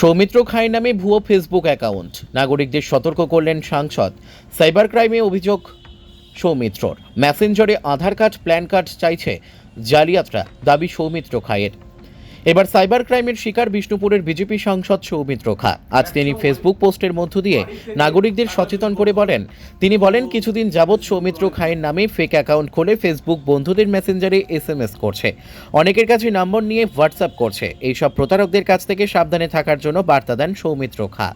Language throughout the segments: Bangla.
সৌমিত্র খাই নামে ভুয়ো ফেসবুক অ্যাকাউন্ট নাগরিকদের সতর্ক করলেন সাংসদ। সাইবার ক্রাইমে অভিযোগ সৌমিত্রর। মেসেঞ্জারে আধার কার্ড প্ল্যান কার্ড চাইছে জালিয়াতরা, দাবি সৌমিত্র খায়ের এবার সাইবার ক্রাইমের শিকার বিষ্ণুপুরের বিজেপি সাংসদ সৌমিত্র খা। আজ তিনি ফেসবুক পোস্টের মধ্য দিয়ে নাগরিকদের সচেতন করে বলেন, তিনি বলেন, কিছুদিন যাবৎ সৌমিত্র খায়ের নামে ফেক অ্যাকাউন্ট খুলে ফেসবুক বন্ধুদের মেসেঞ্জারে এসএমএস করছে। অনেকের কাছে নম্বর নিয়ে হোয়াটসঅ্যাপ করছে। এইসব প্রতারকদের কাছ থেকে সাবধানে থাকার জন্য বার্তা দেন সৌমিত্র খা।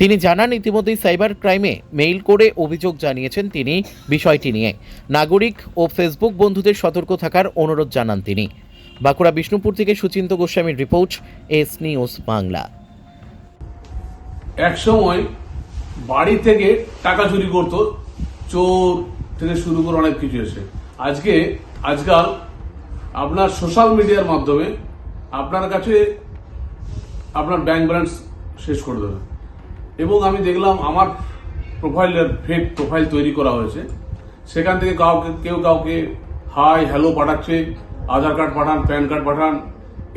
তিনি জানান, ইতিমধ্যেই সাইবার ক্রাইমে মেইল করে অভিযোগ জানিয়েছেন তিনি বিষয়টি নিয়ে। নাগরিক ও ফেসবুক বন্ধুদের সতর্ক থাকার অনুরোধ জানান তিনি। বাঁকুড়া বিষ্ণুপুর থেকে সুচিন্ত গোস্বামীর রিপোর্ট, এস নিউজ বাংলা। এক সময় বাড়ি থেকে টাকা চুরি করতো, চোর থেকে শুরু করে অনেক কিছু এসে। আজকে, আজকাল আপনার সোশ্যাল মিডিয়ার মাধ্যমে আপনার কাছে আপনার ব্যাংক ব্যালেন্স শেষ করে দেবে। এবং আমি দেখলাম আমার প্রোফাইলের ফেক প্রোফাইল তৈরি করা হয়েছে। সেখান থেকে কাউকে, কেউ কাউকে হাই হ্যালো পাঠাচ্ছে আধার কার্ড পাঠান, প্যান কার্ড পাঠান,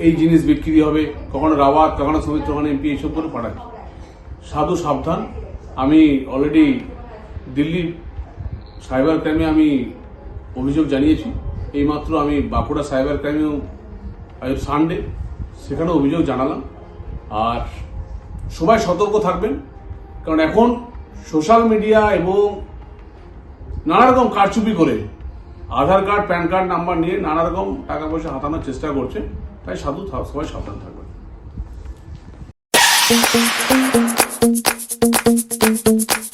এই জিনিস বিক্রি হবে। কখনো রাওয়াত, কখনো সৌমিত্র কখনো এমপি, এইসব করে পাঠাচ্ছে। সাধু সাবধান। আমি অলরেডি দিল্লি সাইবার ক্রাইমে আমি অভিযোগ জানিয়েছি। এইমাত্র আমি বাঁকুড়া সাইবার ক্রাইমেও সানডে সেখানে অভিযোগ জানালাম। আর সবাই সতর্ক থাকবেন। কারণ এখন সোশ্যাল মিডিয়া এবং নানা রকম কারচুপি করে Aadhaar card, PAN card, number নিয়ে নানা রকম টাকা পয়সা হাতানোর চেষ্টা করছে তাই সাধু সবাই সাবধান থাকবেন Thank you.